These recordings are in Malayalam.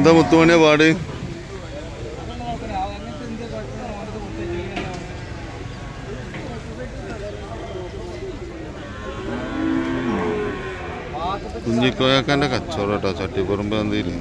എന്താ മുത്തുമണിയ പാട്? കുഞ്ഞിക്കോയാക്കാന്റെ കച്ചവടം കേട്ടോ ചട്ടിപ്പുറമ്പ് എന്തെങ്കിലും.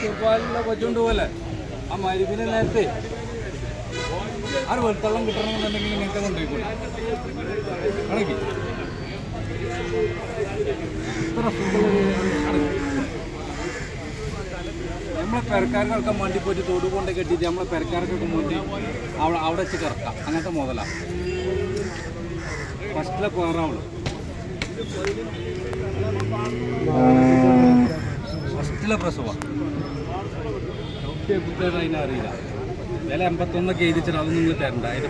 ചെറുപ്പാലിലെ കൊച്ചുകൊണ്ട് പോലെ. ആ മരുവിനെ നേരത്തെ ആ വെളുത്തള്ളം കിട്ടണമെന്നുണ്ടെങ്കിൽ നിങ്ങൾക്ക് ഇത്ര നമ്മളെ പെരക്കാർക്കൊക്കെ മണ്ടി പോയിട്ട് തൊടു കൊണ്ട് കെട്ടിയിട്ട് നമ്മളെ പെരക്കാർക്കൊക്കെ മുണ്ടി അവിടെ അവിടെ വെച്ച് കിടക്കാം. അങ്ങനത്തെ മുതലാണ് ഫസ്റ്റിലെ പോറാവുള്ളൂ ഫസ്റ്റിലെ പ്രസവം. ഡോക്ടറെ കുട്ടിയുടെ അതിനെ അറിയില്ല. വില എൺപത്തൊന്നൊക്കെ എഴുതിച്ചിട്ട് അത് നിങ്ങൾ തരണ്ട. അതിന്റെ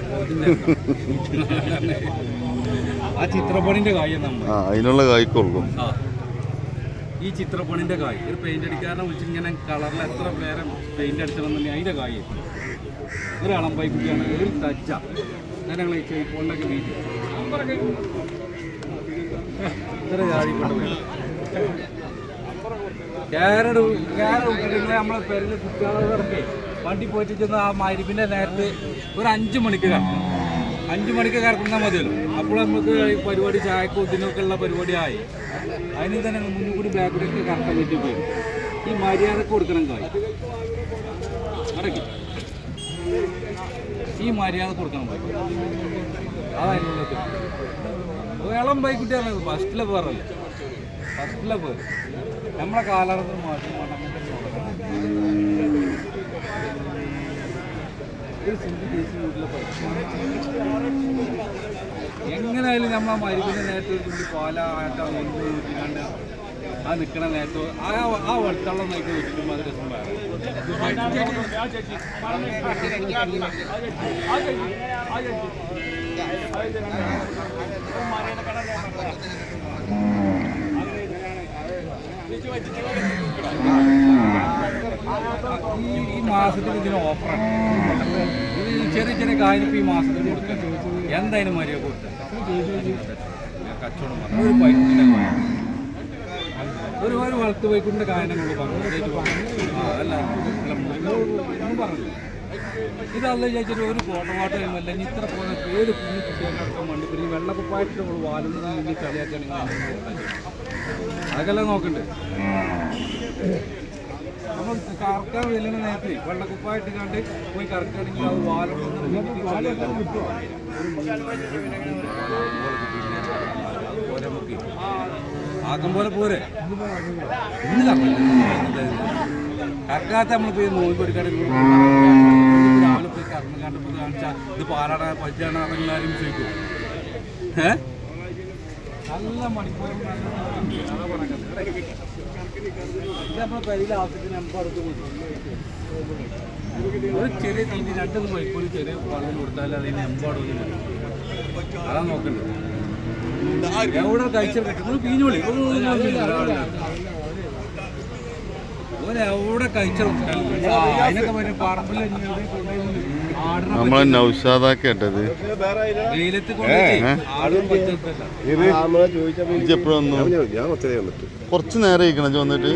ആ ചിത്രപ്പണിന്റെ കാര്യം നമ്മൾ. അതിനുള്ള കായ്ക്ക് ഈ ചിത്രപ്പണിന്റെ കായ്. ഒരു പെയിന്റ് അടിക്കാരനെ വിളിച്ച് ഇങ്ങനെ കളറിൽ എത്ര പേരെ പെയിന്റ് അടിച്ചണമെന്നുണ്ടെങ്കിൽ അതിന്റെ കായ് ഒരു അളം പൈപ്പിക്കാണ് ഒരു തച്ച ഞാൻ ഞങ്ങൾ ചെയ്പ്പോളിലൊക്കെ വീട്ടിൽ ഇത്ര കാര്യം കൊണ്ടുപോയി. നമ്മളെ പെരൽ കുട്ടികളൊക്കെ വണ്ടി പോയിട്ട് ചെന്ന് ആ മരുപ്പിന്റെ നേരത്ത് ഒരു അഞ്ച് മണിക്ക് കറക്കണം അഞ്ച് മണിക്ക് കിടക്കുന്ന മതിയല്ലോ. അപ്പോൾ നമുക്ക് ഈ പരിപാടി ചായക്കും ഇതിനൊക്കെ ഉള്ള പരിപാടിയായി. അതിന് തന്നെ മുന്നിൽ കൂടി ബാക്കിലേക്ക് കറക്കാൻ പറ്റി പോയി ഈ മര്യാദയ്ക്ക് കൊടുക്കണം കായ്. ഈ മര്യാദ കൊടുക്കണം അതായിരുന്നു ഇളം ബൈക്കുട്ടിയാണ് ഫസ്റ്റിലെ പേരല്ലേ? ഫസ്റ്റിലെ പേര്. നമ്മളെ കാലാവസ്ഥ മാറ്റി എങ്ങനെയായാലും നമ്മൾ ആ മരുന്നിന്റെ നേരത്തെ പാല ആട്ട ഒന്ന് ഊറ്റിക്കാണ്ട് ആ നിൽക്കണ നേരത്തെ ആ ആ വെട്ടള്ളം നോക്കി വെച്ചിട്ടും അത് രസം വേറെ ഈ മാസത്തിൽ ഇതിന് ഓഫറാണ് ചെറിയ ചെറിയ കാര്യം ഈ മാസത്തിൽ കൊടുക്കാൻ എന്തായാലും മര്യാദ കൊടുത്തത് പറഞ്ഞു. ഒരു ഒരു ഒരു വളർത്ത് ബൈക്കിന്റെ കായനങ്ങൾ പറഞ്ഞു ആ അല്ല അല്ല, ഒരു കോട്ടവാട്ടയും അല്ല ഇനി ഇത്ര പോലെ ഏത് കുഞ്ഞു കുട്ടികൾക്കും വേണ്ടി പിന്നെ വെള്ളക്കുപ്പായിട്ട് നമ്മൾ വാലുന്നത് ഇനി കളിയാക്കുകയാണെങ്കിൽ അതൊക്കെ നോക്കണ്ടേ? നമ്മൾ കറക്കാൻ വെല്ലുന്ന നേരത്തെ വെള്ളക്കുപ്പായിട്ട് കണ്ട് പോയി കറക്കുകയാണെങ്കിൽ അത് വാലുന്നത് ആക്കം പോലെ പോരെ. കറക്കാത്ത നമ്മൾ പോയി നോക്കി എടുക്കാതെ കറന്ന് കണ്ടപ്പോൾ കാണിച്ചാൽ ഇത് പാലാടാ പറ്റിയാണ് അതെല്ലാവരും ചോദിക്കും ഏ നല്ല മണിക്കൂർ ഒരു ചെറിയ തീയതി രണ്ട് മണിക്കൂർ ചെറിയ വെള്ളം കൊടുത്താൽ അതിന് എമ്പാടും അതാ നോക്കണ്ടത് എവിടെ കഴിച്ചാൽ കിട്ടുന്നത് പീഞ്ഞോളി എവിടെ കഴിച്ചാൽ അതിനൊക്കെ വരും പറമ്പിൽ ആടിനെ നമ്മളെ നൗഷാദാക്കേണ്ടത്. കൊറച്ച് നേരം ഇരിക്കണം വന്നിട്ട്.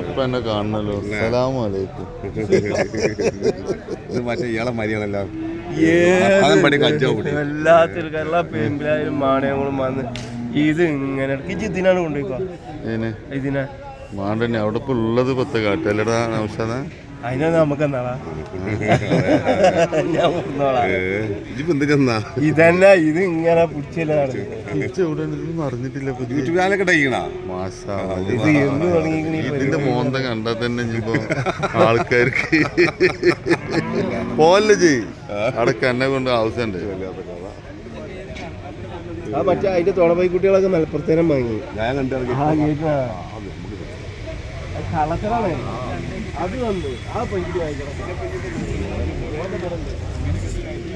ഇപ്പൊ എന്നെ കാണണല്ലോ. സലാമലൈക്കും ഇത് മറ്റേ ഇയാളെ പെമ്പിലായാലും മാണയങ്ങളും വന്ന് ഇത് ഇങ്ങനെ ഇതിനാണ് കൊണ്ടുപോയിക്കോ? ഇതിനെ? മാണ്ടന്നെ അവിടെ ഇപ്പൊ ഉള്ളത് പത്ത് കാട്ടല്ലടാ നൗഷാദ? അതിനെ നമുക്ക് എന്നാളാ ഞാൻ ചെന്നാ? ഇതന്നെ ഇത് ഇങ്ങനെ ഉണ്ടെന്ന് അറിഞ്ഞിട്ടില്ല. യൂട്യൂബ് ചാനലൊക്കെ മാഷാ ഇത് എന്ന് തുടങ്ങി ഇതിന്റെ മോന്ത കണ്ടാ തന്നെ ഇനിയിപ്പോ ആൾക്കാർക്ക്. പോവല്ലേ ചെയ് അടക്ക എന്നെ കൊണ്ട് ആവശ്യമുണ്ട് ആ മറ്റേ അതിന്റെ തുണപ്പൈ കുട്ടികളൊക്കെ മലപ്പുറത്തേനും വാങ്ങി ഞാൻ കണ്ടു കളത്തിലാണ് അത് വന്നു. ആ പെൺകുട്ടി വാങ്ങിക്കണം.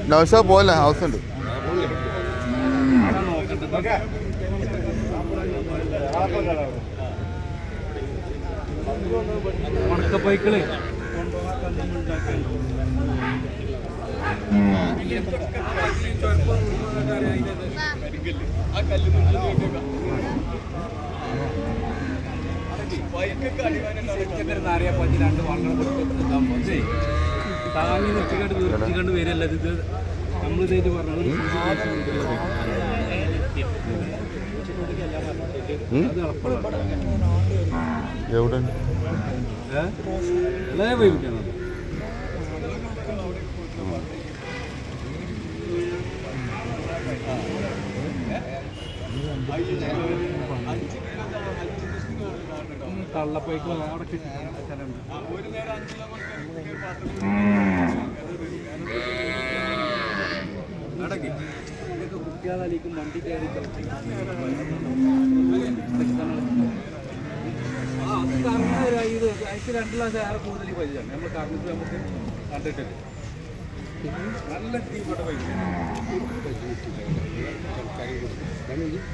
നൗഷാ പോലെ ആ കല്ല് അറിയാൻ പറ്റി രണ്ട് വള്ളം താങ്ങി നിർത്തിക്കണ്ട് നിർത്തിക്കണ്ട് വരില്ല ഇത് പറഞ്ഞത് എവിടെ പോയി കുട്ടിയാണ് കള്ളപ്പൈക്ക് അവിടെ ഇതൊക്കെ കുട്ടികളാലേക്കും വണ്ടി കയറി ആ, അത് കറങ്ങുന്ന ഇത്. എനിക്ക് രണ്ട് ഗ്ലാസ് ഏറെ കൂടുതൽ പരിചയമാണ്. നമ്മൾ കറങ്ങിട്ട് നമുക്ക് കണ്ടിട്ടില്ല. നല്ല പൈസ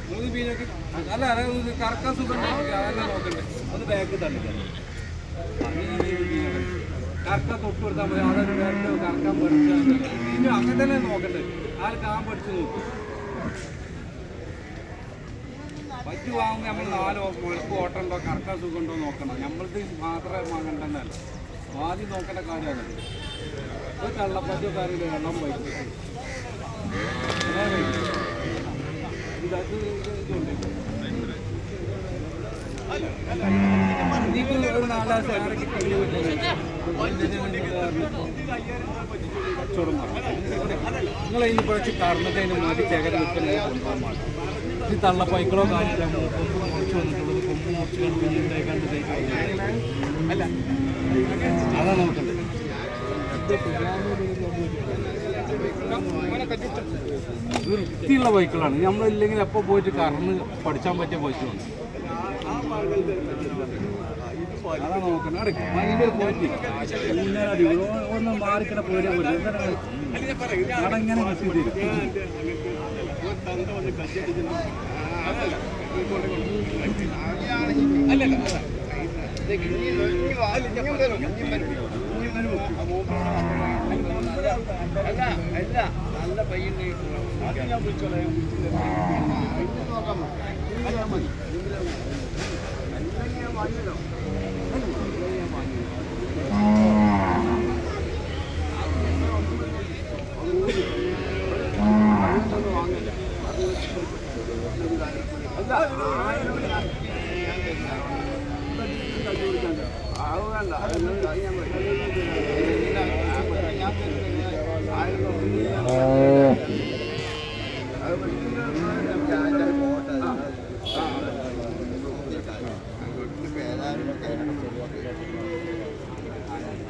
മൂന്ന് മീനൊക്കെ അല്ല ഇത് കറക്കാൻ സുഖം അതെല്ലാം നോക്കണ്ടേ ഒന്ന് ബാക്ക് തള്ളിക്കണം കറക്കാൻ തൊട്ട് കൊടുത്താൽ മതി അവിടെ രണ്ട് കറക്കാൻ പഠിച്ചു മീനും അങ്ങനെ തന്നെ. നോക്കണ്ടേ ആൾ കാൻ പഠിച്ചു നോക്കും പറ്റ് വാങ്ങുമ്പോൾ നമ്മൾ നാല് മുളക്ക് ഓട്ടമുണ്ടോ കറക്കാൻ സുഖമുണ്ടോ നോക്കണം നമ്മളത് മാത്രമേ വാങ്ങണ്ടെന്നല്ല ആദ്യം നോക്കേണ്ട കാര്യമാണ്. ഒരു കള്ളപ്പറ്റോ കാര്യമില്ല വെള്ളം വൈകിട്ട് ഇതത് ഇതുണ്ട് ഇനിയിപ്പോ ഒരു നാലാം സാറ് കിട്ടി കച്ചവടം നിങ്ങൾ ഇതിന് കുറച്ച് കാരണത്തിന് മാറ്റി ചേകര പാടില്ല ഈ തള്ളപ്പൈക്കളോ കാര്യമില്ല മുറിച്ച് വന്നിട്ടുള്ളത് കൊമ്പ് മുറിച്ച് കണ്ട് കുഞ്ഞുണ്ടായി കണ്ട് അല്ല അതാണ് നോക്കണ്ടേ വൃത്തിയുള്ള ബൈക്കുകളാണ് നമ്മളില്ലെങ്കിൽ എപ്പോൾ പോയിട്ട് കറന്ന് പഠിച്ചാൻ പറ്റിയ ബൈക്കുകളാണ് അതാണ് നോക്കണം. ഒന്ന് മാറിക്കിട പോരെ ഇങ്ങനെ അല്ലല്ല അല്ല അല്ല നല്ല പയ്യന്റെ അത് ഞാൻ വിളിച്ചോളാം നോക്കാം മതി എന്തെങ്കിലും വാങ്ങിയല്ലോ Là em nói.